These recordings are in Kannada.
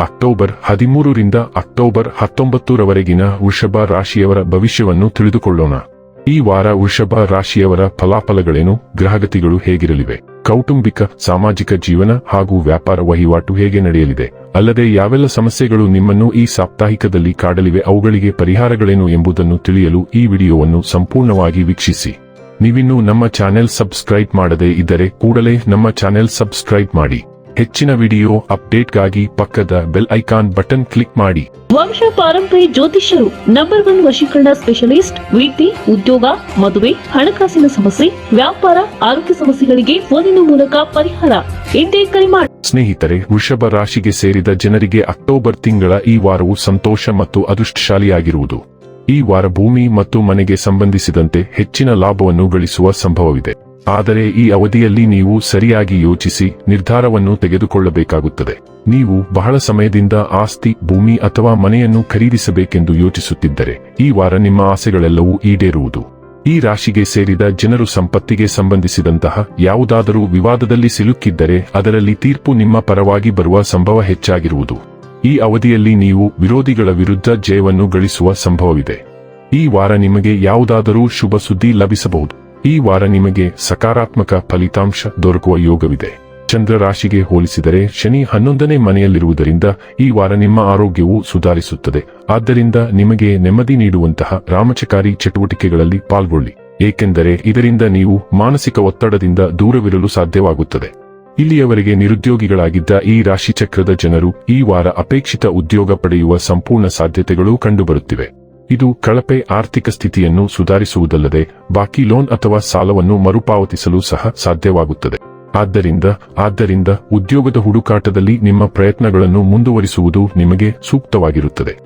ಅಕ್ಟೋಬರ್ ಹದಿಮೂರರಿಂದ ಅಕ್ಟೋಬರ್ ಹತ್ತೊಂಬತ್ತರವರೆಗಿನ ವೃಷಭ ರಾಶಿಯವರ ಭವಿಷ್ಯವನ್ನು ತಿಳಿದುಕೊಳ್ಳೋಣ. ಈ ವಾರ ವೃಷಭ ರಾಶಿಯವರ ಫಲಾಫಲಗಳೇನು? ಗ್ರಹಗತಿಗಳು ಹೇಗಿರಲಿವೆ? ಕೌಟುಂಬಿಕ, ಸಾಮಾಜಿಕ ಜೀವನ ಹಾಗೂ ವ್ಯಾಪಾರ ವಹಿವಾಟು ಹೇಗೆ ನಡೆಯಲಿದೆ? ಅಲ್ಲದೆ ಯಾವೆಲ್ಲ ಸಮಸ್ಯೆಗಳು ನಿಮ್ಮನ್ನು ಈ ಸಾಪ್ತಾಹಿಕದಲ್ಲಿ ಕಾಡಲಿವೆ? ಅವುಗಳಿಗೆ ಪರಿಹಾರಗಳೇನು ಎಂಬುದನ್ನು ತಿಳಿಯಲು ಈ ವಿಡಿಯೋವನ್ನು ಸಂಪೂರ್ಣವಾಗಿ ವೀಕ್ಷಿಸಿ. ನೀವಿನ್ನೂ ನಮ್ಮ ಚಾನೆಲ್ ಸಬ್ಸ್ಕ್ರೈಬ್ ಮಾಡದೇ ಇದ್ದರೆ ಕೂಡಲೇ ನಮ್ಮ ಚಾನೆಲ್ ಸಬ್ಸ್ಕ್ರೈಬ್ ಮಾಡಿ. ಹೆಚ್ಚಿನ ವಿಡಿಯೋ ಅಪ್ಡೇಟ್ಗಾಗಿ ಪಕ್ಕದ ಬೆಲ್ ಐಕಾನ್ ಬಟನ್ ಕ್ಲಿಕ್ ಮಾಡಿ. ವಂಶ ಪಾರಂಪರಿ ಜ್ಯೋತಿಷ್ಯರು ನಂಬರ್ ಒನ್ ವಶೀಕರಣ ಸ್ಪೆಷಲಿಸ್ಟ್ ವೃತ್ತಿ ಉದ್ಯೋಗ ಮದುವೆ ಹಣಕಾಸಿನ ಸಮಸ್ಯೆ ವ್ಯಾಪಾರ ಆರೋಗ್ಯ ಸಮಸ್ಯೆಗಳಿಗೆ ಫೋನಿನ ಮೂಲಕ ಪರಿಹಾರ. ಎಂದೇ ಕರೆ ಮಾಡಿ ಸ್ನೇಹಿತರೆ ವೃಷಭ ರಾಶಿಗೆ ಸೇರಿದ ಜನರಿಗೆ ಅಕ್ಟೋಬರ್ ತಿಂಗಳ ಈ ವಾರವು ಸಂತೋಷ ಮತ್ತು ಅದೃಷ್ಟಶಾಲಿಯಾಗಿರುವುದು. ಈ ವಾರ ಭೂಮಿ ಮತ್ತು ಮನೆಗೆ ಸಂಬಂಧಿಸಿದಂತೆ ಹೆಚ್ಚಿನ ಲಾಭವನ್ನು ಗಳಿಸುವ ಸಂಭವವಿದೆ. ಆದರೆ ಈ ಅವಧಿಯಲ್ಲಿ ನೀವು ಸರಿಯಾಗಿ ಯೋಚಿಸಿ ನಿರ್ಧಾರವನ್ನು ತೆಗೆದುಕೊಳ್ಳಬೇಕಾಗುತ್ತದೆ. ನೀವು ಬಹಳ ಸಮಯದಿಂದ ಆಸ್ತಿ, ಭೂಮಿ ಅಥವಾ ಮನೆಯನ್ನು ಖರೀದಿಸಬೇಕೆಂದು ಯೋಚಿಸುತ್ತಿದ್ದರೆ ಈ ವಾರ ನಿಮ್ಮ ಆಸೆಗಳೆಲ್ಲವೂ ಈಡೇರುವುದು. ಈ ರಾಶಿಗೆ ಸೇರಿದ ಜನರು ಸಂಪತ್ತಿಗೆ ಸಂಬಂಧಿಸಿದಂತಹ ಯಾವುದಾದರೂ ವಿವಾದದಲ್ಲಿ ಸಿಲುಕಿದ್ದರೆ ಅದರಲ್ಲಿ ತೀರ್ಪು ನಿಮ್ಮ ಪರವಾಗಿ ಬರುವ ಸಂಭವ ಹೆಚ್ಚಾಗಿರುವುದು. ಈ ಅವಧಿಯಲ್ಲಿ ನೀವು ವಿರೋಧಿಗಳ ವಿರುದ್ಧ ಜಯವನ್ನು ಗಳಿಸುವ ಸಂಭವವಿದೆ. ಈ ವಾರ ನಿಮಗೆ ಯಾವುದಾದರೂ ಶುಭ ಸುದ್ದಿ ಲಭಿಸಬಹುದು. ಈ ವಾರ ನಿಮಗೆ ಸಕಾರಾತ್ಮಕ ಫಲಿತಾಂಶ ದೊರಕುವ ಯೋಗವಿದೆ. ಚಂದ್ರ ರಾಶಿಗೆ ಹೋಲಿಸಿದರೆ ಶನಿ ಹನ್ನೊಂದನೇ ಮನೆಯಲ್ಲಿರುವುದರಿಂದ ಈ ವಾರ ನಿಮ್ಮ ಆರೋಗ್ಯವು ಸುಧಾರಿಸುತ್ತದೆ. ಆದ್ದರಿಂದ ನಿಮಗೆ ನೆಮ್ಮದಿ ನೀಡುವಂತಹ ರಾಮಚಕಾರಿ ಚಟುವಟಿಕೆಗಳಲ್ಲಿ ಪಾಲ್ಗೊಳ್ಳಿ. ಏಕೆಂದರೆ ಇದರಿಂದ ನೀವು ಮಾನಸಿಕ ಒತ್ತಡದಿಂದ ದೂರವಿರಲು ಸಾಧ್ಯವಾಗುತ್ತದೆ. ಇಲ್ಲಿಯವರೆಗೆ ನಿರುದ್ಯೋಗಿಗಳಾಗಿದ್ದ ಈ ರಾಶಿಚಕ್ರದ ಜನರು ಈ ವಾರ ಅಪೇಕ್ಷಿತ ಉದ್ಯೋಗ ಪಡೆಯುವ ಸಂಪೂರ್ಣ ಸಾಧ್ಯತೆಗಳು ಕಂಡುಬರುತ್ತಿವೆ. ಇದು ಕಳಪೆ ಆರ್ಥಿಕ ಸ್ಥಿತಿಯನ್ನು ಸುಧಾರಿಸುವುದಲ್ಲದೆ ಬಾಕಿ ಲೋನ್ ಅಥವಾ ಸಾಲವನ್ನು ಮರುಪಾವತಿಸಲು ಸಹ ಸಾಧ್ಯವಾಗುತ್ತದೆ. ಆದ್ದರಿಂದ ಆದ್ದರಿಂದ ಉದ್ಯೋಗದ ಹುಡುಕಾಟದಲ್ಲಿ ನಿಮ್ಮ ಪ್ರಯತ್ನಗಳನ್ನು ಮುಂದುವರಿಸುವುದು ನಿಮಗೆ ಸೂಕ್ತವಾಗಿರುತ್ತದೆ.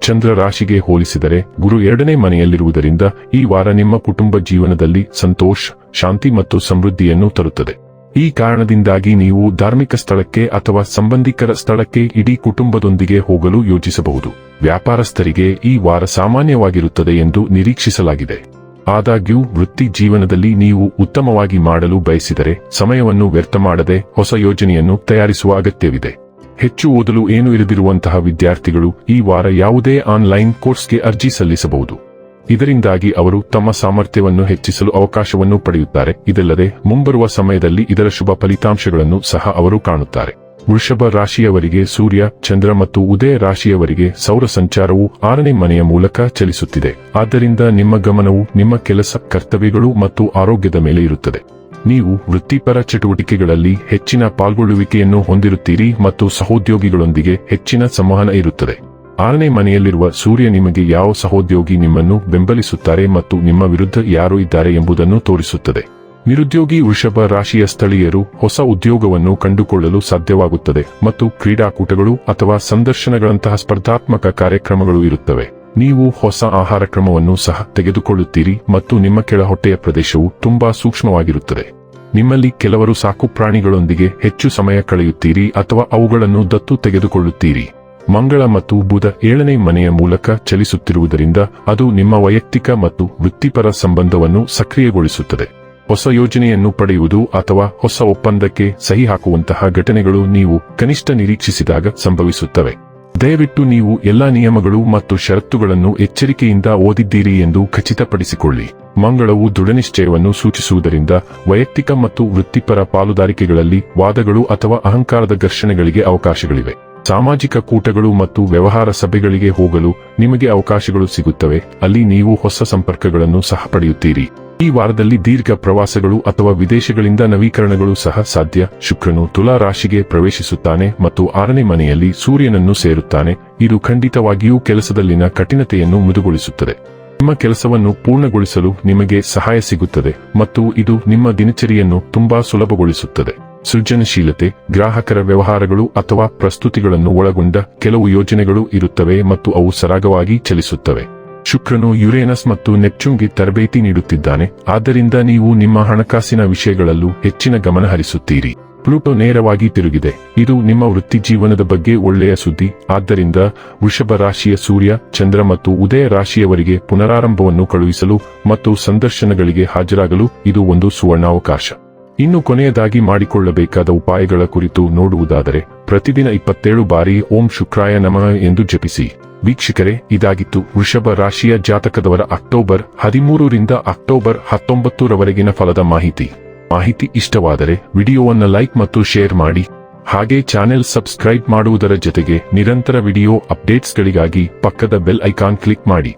ಚಂದ್ರ ರಾಶಿಗೆ ಹೋಲಿಸಿದರೆ ಗುರು ಎರಡನೇ ಮನೆಯಲ್ಲಿರುವುದರಿಂದ ಈ ವಾರ ನಿಮ್ಮ ಕುಟುಂಬ ಜೀವನದಲ್ಲಿ ಸಂತೋಷ, ಶಾಂತಿ ಮತ್ತು ಸಮೃದ್ಧಿಯನ್ನು ತರುತ್ತದೆ. ಈ ಕಾರಣದಿಂದಾಗಿ ನೀವು ಧಾರ್ಮಿಕ ಸ್ಥಳಕ್ಕೆ ಅಥವಾ ಸಂಬಂಧಿಕರ ಸ್ಥಳಕ್ಕೆ ಇಡೀ ಕುಟುಂಬದೊಂದಿಗೆ ಹೋಗಲು ಯೋಚಿಸಬಹುದು ವ್ಯಾಪಾರಸ್ಥರಿಗೆ ಈ ವಾರ ಸಾಮಾನ್ಯವಾಗಿರುತ್ತದೆ ಎಂದು ನಿರೀಕ್ಷಿಸಲಾಗಿದೆ. ಆದಾಗ್ಯೂ, ವೃತ್ತಿ ಜೀವನದಲ್ಲಿ ನೀವು ಉತ್ತಮವಾಗಿ ಮಾಡಲು ಬಯಸಿದರೆ ಸಮಯವನ್ನು ವ್ಯರ್ಥ ಮಾಡದೆ ಹೊಸ ಯೋಜನೆಯನ್ನು ತಯಾರಿಸುವ ಅಗತ್ಯವಿದೆ. ಹೆಚ್ಚು ಓದಲು ಏನು ಇರದಿರುವಂತಹ ವಿದ್ಯಾರ್ಥಿಗಳು ಈ ವಾರ ಯಾವುದೇ ಆನ್ಲೈನ್ ಕೋರ್ಸ್ಗೆ ಅರ್ಜಿ ಸಲ್ಲಿಸಬಹುದು. ಇದರಿಂದಾಗಿ ಅವರು ತಮ್ಮ ಸಾಮರ್ಥ್ಯವನ್ನು ಹೆಚ್ಚಿಸಲು ಅವಕಾಶವನ್ನು ಪಡೆಯುತ್ತಾರೆ. ಇದಲ್ಲದೆ, ಮುಂಬರುವ ಸಮಯದಲ್ಲಿ ಇದರ ಶುಭ ಫಲಿತಾಂಶಗಳನ್ನು ಸಹ ಅವರು ಕಾಣುತ್ತಾರೆ. ವೃಷಭ ರಾಶಿಯವರಿಗೆ ಸೂರ್ಯ, ಚಂದ್ರ ಮತ್ತು ಉದಯ ರಾಶಿಯವರಿಗೆ ಸೌರ ಸಂಚಾರವು ಆರನೇ ಮನೆಯ ಮೂಲಕ ಚಲಿಸುತ್ತಿದೆ. ಆದ್ದರಿಂದ ನಿಮ್ಮ ಗಮನವು ನಿಮ್ಮ ಕೆಲಸ, ಕರ್ತವ್ಯಗಳು ಮತ್ತು ಆರೋಗ್ಯದ ಮೇಲೆ ಇರುತ್ತದೆ. ನೀವು ವೃತ್ತಿಪರ ಚಟುವಟಿಕೆಗಳಲ್ಲಿ ಹೆಚ್ಚಿನ ಪಾಲ್ಗೊಳ್ಳುವಿಕೆಯನ್ನು ಹೊಂದಿರುತ್ತೀರಿ ಮತ್ತು ಸಹೋದ್ಯೋಗಿಗಳೊಂದಿಗೆ ಹೆಚ್ಚಿನ ಸಂವಹನ ಇರುತ್ತದೆ. ಆರನೇ ಮನೆಯಲ್ಲಿರುವ ಸೂರ್ಯ ನಿಮಗೆ ಯಾವ ಸಹೋದ್ಯೋಗಿ ನಿಮ್ಮನ್ನು ಬೆಂಬಲಿಸುತ್ತಾರೆ ಮತ್ತು ನಿಮ್ಮ ವಿರುದ್ಧ ಯಾರು ಇದ್ದಾರೆ ಎಂಬುದನ್ನು ತೋರಿಸುತ್ತದೆ. ನಿರುದ್ಯೋಗಿ ವೃಷಭ ರಾಶಿಯ ಸ್ಥಳೀಯರು ಹೊಸ ಉದ್ಯೋಗವನ್ನು ಕಂಡುಕೊಳ್ಳಲು ಸಾಧ್ಯವಾಗುತ್ತದೆ ಮತ್ತು ಕ್ರೀಡಾಕೂಟಗಳು ಅಥವಾ ಸಂದರ್ಶನಗಳಂತಹ ಸ್ಪರ್ಧಾತ್ಮಕ ಕಾರ್ಯಕ್ರಮಗಳು ಇರುತ್ತವೆ. ನೀವು ಹೊಸ ಆಹಾರ ಕ್ರಮವನ್ನು ಸಹ ತೆಗೆದುಕೊಳ್ಳುತ್ತೀರಿ ಮತ್ತು ನಿಮ್ಮ ಕೆಳಹೊಟ್ಟೆಯ ಪ್ರದೇಶವು ತುಂಬಾ ಸೂಕ್ಷ್ಮವಾಗಿರುತ್ತದೆ. ನಿಮ್ಮಲ್ಲಿ ಕೆಲವರು ಸಾಕು ಪ್ರಾಣಿಗಳೊಂದಿಗೆ ಹೆಚ್ಚು ಸಮಯ ಕಳೆಯುತ್ತೀರಿ ಅಥವಾ ಅವುಗಳನ್ನು ದತ್ತು ತೆಗೆದುಕೊಳ್ಳುತ್ತೀರಿ. ಮಂಗಳ ಮತ್ತು ಬುಧ ಏಳನೇ ಮನೆಯ ಮೂಲಕ ಚಲಿಸುತ್ತಿರುವುದರಿಂದ ಅದು ನಿಮ್ಮ ವೈಯಕ್ತಿಕ ಮತ್ತು ವೃತ್ತಿಪರ ಸಂಬಂಧವನ್ನು ಸಕ್ರಿಯಗೊಳಿಸುತ್ತದೆ. ಹೊಸ ಯೋಜನೆಯನ್ನು ಪಡೆಯುವುದು ಅಥವಾ ಹೊಸ ಒಪ್ಪಂದಕ್ಕೆ ಸಹಿ ಹಾಕುವಂತಹ ಘಟನೆಗಳು ನೀವು ಕನಿಷ್ಠ ನಿರೀಕ್ಷಿಸಿದಾಗ ಸಂಭವಿಸುತ್ತವೆ. ದಯವಿಟ್ಟು ನೀವು ಎಲ್ಲಾ ನಿಯಮಗಳು ಮತ್ತು ಷರತ್ತುಗಳನ್ನು ಎಚ್ಚರಿಕೆಯಿಂದ ಓದಿದ್ದೀರಿ ಎಂದು ಖಚಿತಪಡಿಸಿಕೊಳ್ಳಿ. ಮಂಗಳವು ದೃಢನಿಶ್ಚಯವನ್ನು ಸೂಚಿಸುವುದರಿಂದ ವೈಯಕ್ತಿಕ ಮತ್ತು ವೃತ್ತಿಪರ ಪಾಲುದಾರಿಕೆಗಳಲ್ಲಿ ವಾದಗಳು ಅಥವಾ ಅಹಂಕಾರದ ಘರ್ಷಣೆಗಳಿಗೆ ಅವಕಾಶಗಳಿವೆ. ಸಾಮಾಜಿಕ ಕೂಟಗಳು ಮತ್ತು ವ್ಯವಹಾರ ಸಭೆಗಳಿಗೆ ಹೋಗಲು ನಿಮಗೆ ಅವಕಾಶಗಳು ಸಿಗುತ್ತವೆ. ಅಲ್ಲಿ ನೀವು ಹೊಸ ಸಂಪರ್ಕಗಳನ್ನು ಸಹ ಪಡೆಯುತ್ತೀರಿ. ಈ ವಾರದಲ್ಲಿ ದೀರ್ಘ ಪ್ರವಾಸಗಳು ಅಥವಾ ವಿದೇಶಗಳಿಂದ ನವೀಕರಣಗಳು ಸಹ ಸಾಧ್ಯ. ಶುಕ್ರನು ತುಲಾ ರಾಶಿಗೆ ಪ್ರವೇಶಿಸುತ್ತಾನೆ ಮತ್ತು ಆರನೇ ಮನೆಯಲ್ಲಿ ಸೂರ್ಯನನ್ನು ಸೇರುತ್ತಾನೆ. ಇದು ಖಂಡಿತವಾಗಿಯೂ ಕೆಲಸದಲ್ಲಿನ ಕಠಿಣತೆಯನ್ನು ಮೃದುಗೊಳಿಸುತ್ತದೆ. ನಿಮ್ಮ ಕೆಲಸವನ್ನು ಪೂರ್ಣಗೊಳಿಸಲು ನಿಮಗೆ ಸಹಾಯ ಸಿಗುತ್ತದೆ ಮತ್ತು ಇದು ನಿಮ್ಮ ದಿನಚರಿಯನ್ನು ತುಂಬಾ ಸುಲಭಗೊಳಿಸುತ್ತದೆ. ಸೃಜನಶೀಲತೆ, ಗ್ರಾಹಕರ ವ್ಯವಹಾರಗಳು ಅಥವಾ ಪ್ರಸ್ತುತಿಗಳನ್ನು ಒಳಗೊಂಡ ಕೆಲವು ಯೋಜನೆಗಳು ಇರುತ್ತವೆ ಮತ್ತು ಅವು ಸರಾಗವಾಗಿ ಚಲಿಸುತ್ತವೆ. ಶುಕ್ರನು ಯುರೇನಸ್ ಮತ್ತು ನೆಪ್ಚೂನ್ಗೆ ತರಬೇತಿ ನೀಡುತ್ತಿದ್ದಾನೆ, ಆದ್ದರಿಂದ ನೀವು ನಿಮ್ಮ ಹಣಕಾಸಿನ ವಿಷಯಗಳಲ್ಲೂ ಹೆಚ್ಚಿನ ಗಮನ ಹರಿಸುತ್ತೀರಿ. ಪ್ಲೂಟೋ ನೇರವಾಗಿ ತಿರುಗಿದೆ, ಇದು ನಿಮ್ಮ ವೃತ್ತಿ ಜೀವನದ ಬಗ್ಗೆ ಒಳ್ಳೆಯ ಸುದ್ದಿ, ಆದ್ದರಿಂದ ವೃಷಭ ರಾಶಿಯ ಸೂರ್ಯ, ಚಂದ್ರ ಮತ್ತು ಉದಯ ರಾಶಿಯವರಿಗೆ ಪುನರಾರಂಭವನ್ನು ಕಳುಹಿಸಲು ಮತ್ತು ಸಂದರ್ಶನಗಳಿಗೆ ಹಾಜರಾಗಲು ಇದು ಒಂದು ಸುವರ್ಣಾವಕಾಶ. ಇನ್ನು ಕೊನೆಯದಾಗಿ ಮಾಡಿಕೊಳ್ಳಬೇಕಾದ ಉಪಾಯಗಳ ಕುರಿತು ನೋಡುವುದಾದರೆ, ಪ್ರತಿದಿನ ಇಪ್ಪತ್ತೇಳು ಬಾರಿ ಓಂ ಶುಕ್ರಾಯ ನಮಃ ಎಂದು ಜಪಿಸಿ. ವೀಕ್ಷಕರೇ, ಇದಾಗಿತ್ತು ವೃಷಭ ರಾಶಿಯ ಜಾತಕದವರ ಅಕ್ಟೋಬರ್ ಹದಿಮೂರರಿಂದ ಅಕ್ಟೋಬರ್ ಹತ್ತೊಂಬತ್ತರವರೆಗಿನ ಫಲದ ಮಾಹಿತಿ. ಮಾಹಿತಿ ಇಷ್ಟವಾದರೆ ವಿಡಿಯೋವನ್ನು ಲೈಕ್ ಮತ್ತು ಶೇರ್ ಮಾಡಿ. ಹಾಗೆ ಚಾನೆಲ್ ಸಬ್ಸ್ಕ್ರೈಬ್ ಮಾಡುವುದರ ಜೊತೆಗೆ ನಿರಂತರ ವಿಡಿಯೋ ಅಪ್ಡೇಟ್ಸ್ಗಳಿಗಾಗಿ ಪಕ್ಕದ ಬೆಲ್ ಐಕಾನ್ ಕ್ಲಿಕ್ ಮಾಡಿ.